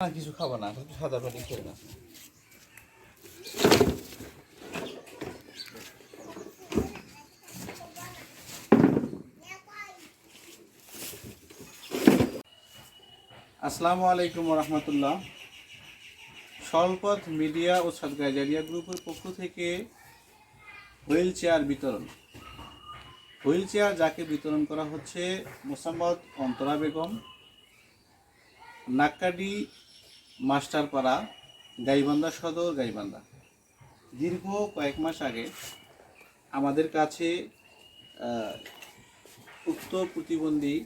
আর কিছু খাব না সাদা পানি খেয়ে না আসসালামু আলাইকুম রহমতুল্লাহ স্বল্পথ মিডিয়া ও সদগাজারিয়া গ্রুপের পক্ষ থেকে হুইল চেয়ার বিতরণ। হুইল চেয়ার যাকে বিতরণ করা হচ্ছে মোসাম্মদ অন্তরা বেগম, নাক্কাডি মাস্টারপাড়া গাইবান্ধা সদর, গাইবান্ধা। দীর্ঘ কয়েক মাস আগে আমাদের কাছে উক্ত প্রতিবন্ধী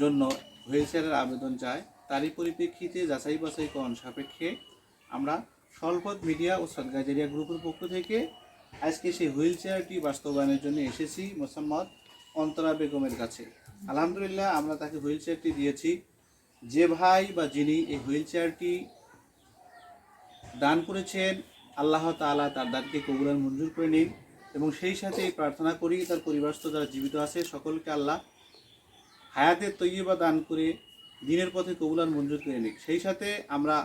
জন্য হুইল চেয়ারের আবেদন চায়। তারই পরিপ্রেক্ষিতে যাচাই বাছাইকরণ সাপেক্ষে আমরা স্বল্পদ মিডিয়া ও সদগাজারিয়া গ্রুপের পক্ষ থেকে আজকে সেই হুইল চেয়ারটি বাস্তবায়নের জন্য এসেছি মোসাম্মদ অন্তরা বেগমের কাছে। আলহামদুলিল্লাহ আমরা তাকে হুইল চেয়ারটি দিয়েছি। যে ভাই বা যিনি এই হুইল চেয়ারটি দান করেছেন, আল্লাহ তাআলা তার দানকে কবুলার মঞ্জুর করে নিন এবং সেই সাথে এই প্রার্থনা করি, তার পরিবারস্থ যারা জীবিত আছে, সকলকে আল্লাহ হায়াতের তৈবা দান করে দিনের পথে কবুলার মঞ্জুর করে নিক। সেই সাথে আমরা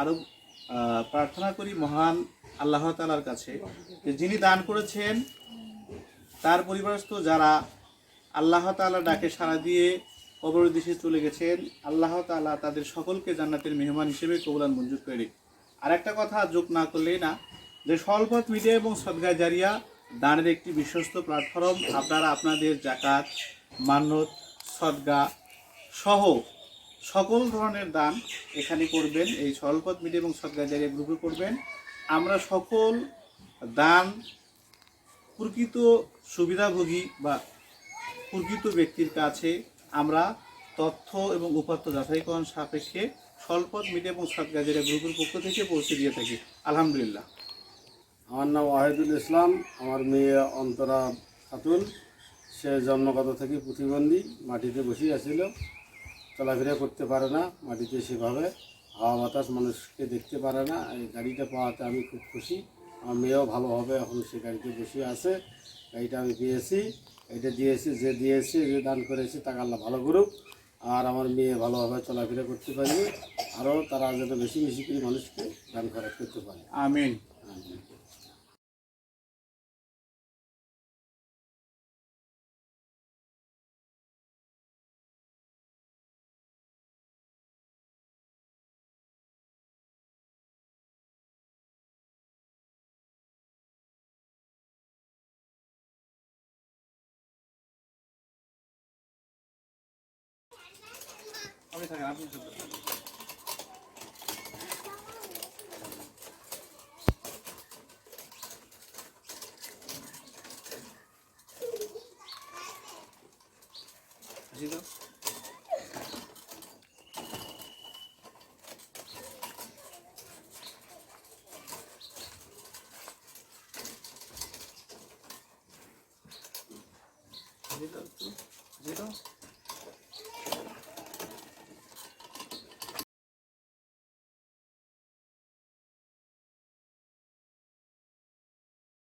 আরও প্রার্থনা করি মহান আল্লাহ তালার কাছে যে যিনি দান করেছেন, তার পরিবারস্থ যারা আল্লাহ তাআলা ডাকে সাড়া দিয়ে কবর দেশে চলে গেছেন আল্লাহ তাআলা তাদের সকলকে জান্নাতের মেহমান হিসেবে কবুলান, মঞ্জুর করে আর একটা কথা, যোগ না করলেই না, যে স্বল্পথ মিডিয়া এবং সদগা জারিয়া দানের একটি বিশ্বস্ত প্ল্যাটফর্ম আপনারা আপনাদের জাকাত মান্যত সদগা সহ সকল ধরনের দান এখানে করবেন, এই স্বল্পথ মিডিয়া এবং সদগা জারিয়া গ্রুপে করবেন। আমরা সকল দান প্রকৃত সুবিধাভোগী বা প্রকৃত ব্যক্তির কাছে আমরা তথ্য এবং উপাত্ত যাচাইকরণ সাপেক্ষে স্বল্পদ মিডিয়া এবং সৎগাজেরা গ্রুপের পক্ষ থেকে পৌঁছে দিয়ে থাকি। আলহামদুলিল্লাহ। আমার নাম ওয়াহিদুল ইসলাম, আমার মেয়ে অন্তরা খাতুন। সে জন্মগত থেকে প্রতিবন্ধী, মাটিতে বসেই আছিল। চলাফেরা করতে পারে না, মাটিতে সেভাবে হাওয়া বাতাস মানুষকে দেখতে পারে না। এই গাড়িটা পাওয়াতে আমি খুব খুশি। আমার মেয়েও ভালোভাবে এখন সে গাড়িতে বসে আছে। গাড়িটা আমি পেয়েছি। এটা দিয়েছি যে দিয়েছি যে দান করেছি তাকে আল্লাহ ভালো করুক। আর আমার মেয়ে ভালোভাবে চলাফেরা করতে পারবে আরও তারা যেন বেশি বেশি করে মানুষকে দান খরচ করতে পারে। আমিন। আমিন। আপনি থাকেন আপনি শুনতে থাকেন। জি